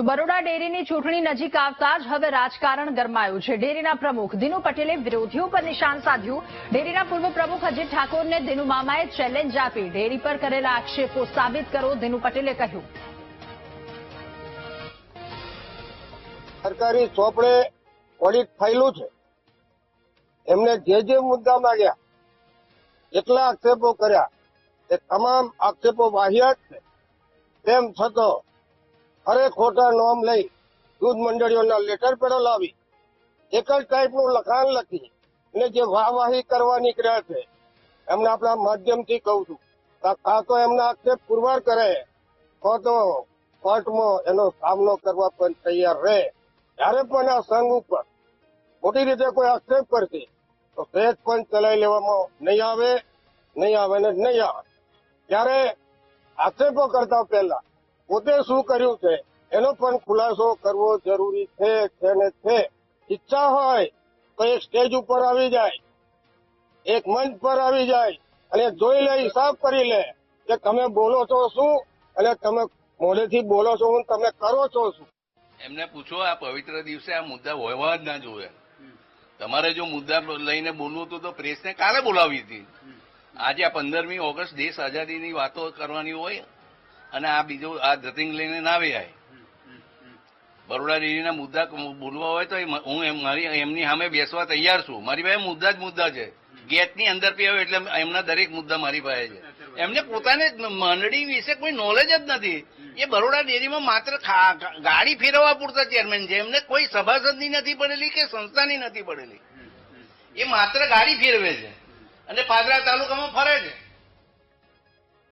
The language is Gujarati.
તો બરોડા ડેરીની ચૂંટણી નજીક આવતા જ હવે રાજકારણ ગરમાયું છે. ડેરીના પ્રમુખ દિનુ પટેલે વિરોધીઓ પર નિશાન સાધ્યું. ડેરીના પૂર્વ પ્રમુખ અજીત ઠાકોરને દિનુ મામાએ ચેલેન્જ આપી. ડેરી પર કરેલા આક્ષેપો સાબિત કરો દિનુ પટેલે કહ્યું. સરકારી ચોપડે ઓડિટ થયેલું છે. એમને જે જે મુદ્દા માંગ્યા, એટલા આક્ષેપો કર્યા. એ તમામ આક્ષેપો વાહિયાત છે. તેમ છતાં અરે ખોટા નોમ લઈ દૂધ મંડળીઓના લેટર પેડો લાવી. એક જ ટાઈપનું લખાણ લખી અને જે વાહવાહી કરવા નીકળ્યા છે, એમને આપણા માધ્યમથી કહું છું. આ તો એમના આક્ષેપ પુરવાર કરે. તો તો કોર્ટમાં એનો સામનો કરવા પણ તૈયાર રહે. ત્યારે પણ આ સંઘ ઉપર મોટી રીતે કોઈ આક્ષેપ કરશે, તો ફેજ પણ ચલાવી લેવામાં નહીં આવે નહીં આવે ને નહીં આવે. ત્યારે આક્ષેપો કરતા પહેલા પોતે શું કર્યું છે? એનો પણ ખુલાસો કરવો જરૂરી છે છે ને છે. ઈચ્છા હોય તો એક સ્ટેજ ઉપર આવી જાય એક મંચ પર આવી જાય અને જોઈ લે હિસાબ કરી લે કે તમે બોલો છો શું અને તમે મોઢેથી બોલો છો હું તમે કરો છો શું? એમને પૂછો આ પવિત્ર દિવસે આ મુદ્દા હોવા જ ના જોવે. તમારે જો મુદ્દા લઈને બોલવું હતું તો પ્રેસને કાલે બોલાવી હતી. આજે આ પંદરમી ઓગસ્ટ દેશ આઝાદીની વાતો કરવાની હોય અને આ બીજું આ ધતિંગ લઈને ના આવે બરોડા ડેરીના મુદ્દા બોલવા હોય તો હું મારી, એમની સામે બેસવા તૈયાર છું. મારી પાસે મુદ્દા જ મુદ્દા છે. ગેટની અંદર પી એટલે એમના દરેક મુદ્દા મારી પાસે છે. એમને પોતાને મંડળી વિશે કોઈ નોલેજ જ નથી. એ બરોડા ડેરીમાં માત્ર ગાડી ફેરવવા પૂરતા ચેરમેન છે. એમને કોઈ સભાસદની નથી પડેલી કે સંસ્થાની નથી પડેલી. એ માત્ર ગાડી ફેરવે છે. અને પાદરા તાલુકામાં ફરે છે.